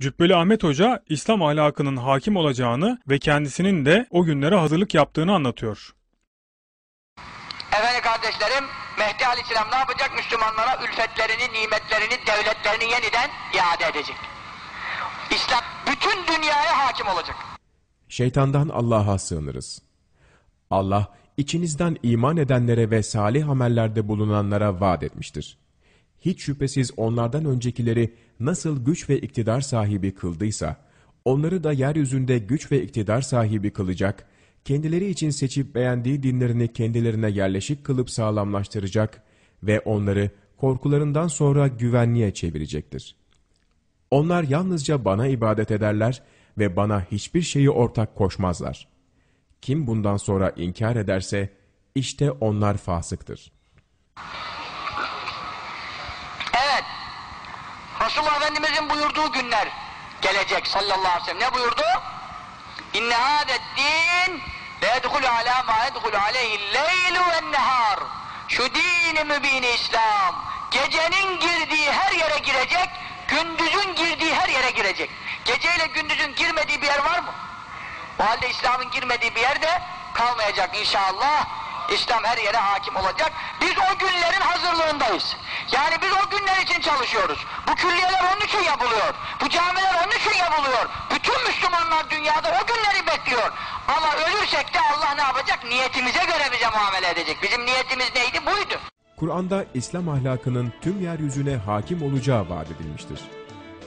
Cübbeli Ahmet Hoca, İslam ahlakının hakim olacağını ve kendisinin de o günlere hazırlık yaptığını anlatıyor. Efendim kardeşlerim, Mehdi Aleyhisselam ne yapacak? Müslümanlara ülfetlerini, nimetlerini, devletlerini yeniden iade edecek. İslam bütün dünyaya hakim olacak. Şeytandan Allah'a sığınırız. Allah, içinizden iman edenlere ve salih amellerde bulunanlara vaat etmiştir. Hiç şüphesiz onlardan öncekileri nasıl güç ve iktidar sahibi kıldıysa, onları da yeryüzünde güç ve iktidar sahibi kılacak, kendileri için seçip beğendiği dinlerini kendilerine yerleşik kılıp sağlamlaştıracak ve onları korkularından sonra güvenliğe çevirecektir. Onlar yalnızca bana ibadet ederler ve bana hiçbir şeyi ortak koşmazlar. Kim bundan sonra inkar ederse, işte onlar fasıktır. Resulullah Efendimizin buyurduğu günler gelecek sallallahu aleyhi ve sellem. Ne buyurdu? İnne hâdet din le yedhulü alâ mâ yedhulü aleyhi leylu ve nehar. Şu dini mübini İslam, gecenin girdiği her yere girecek, gündüzün girdiği her yere girecek. Geceyle gündüzün girmediği bir yer var mı? O halde İslam'ın girmediği bir yerde kalmayacak inşallah. İslam her yere hakim olacak. Biz o günlerin hazırlığındayız. Yani biz o günler için çalışıyoruz. Bu külliyeler onun için yapılıyor. Bu camiler onun için yapılıyor. Bütün Müslümanlar dünyada o günleri bekliyor. Ama ölürsek de Allah ne yapacak? Niyetimize göre bize muamele edecek. Bizim niyetimiz neydi? Buydu. Kur'an'da İslam ahlakının tüm yeryüzüne hakim olacağı vaat edilmiştir.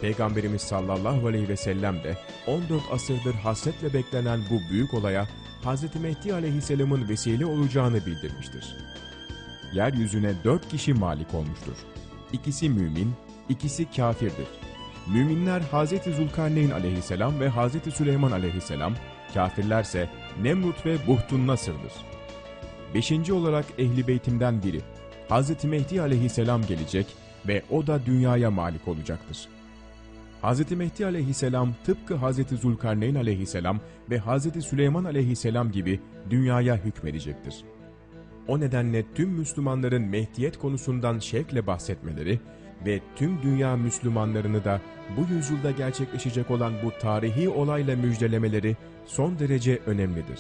Peygamberimiz sallallahu aleyhi ve sellem de 14 asırdır hasretle beklenen bu büyük olaya Hz. Mehdi aleyhisselamın vesile olacağını bildirmiştir. Yeryüzüne dört kişi malik olmuştur. İkisi mümin, ikisi kafirdir. Müminler Hz. Zulkarneyn aleyhisselam ve Hz. Süleyman aleyhisselam, kafirlerse Nemrut ve Buhtun Nasır'dır. Beşinci olarak Ehli Beytimden biri, Hz. Mehdi aleyhisselam gelecek ve o da dünyaya malik olacaktır. Hz. Mehdi aleyhisselam tıpkı Hz. Zulkarneyn aleyhisselam ve Hz. Süleyman aleyhisselam gibi dünyaya hükmedecektir. O nedenle tüm Müslümanların Mehdiyet konusundan şevkle bahsetmeleri ve tüm dünya Müslümanlarını da bu yüzyılda gerçekleşecek olan bu tarihi olayla müjdelemeleri son derece önemlidir.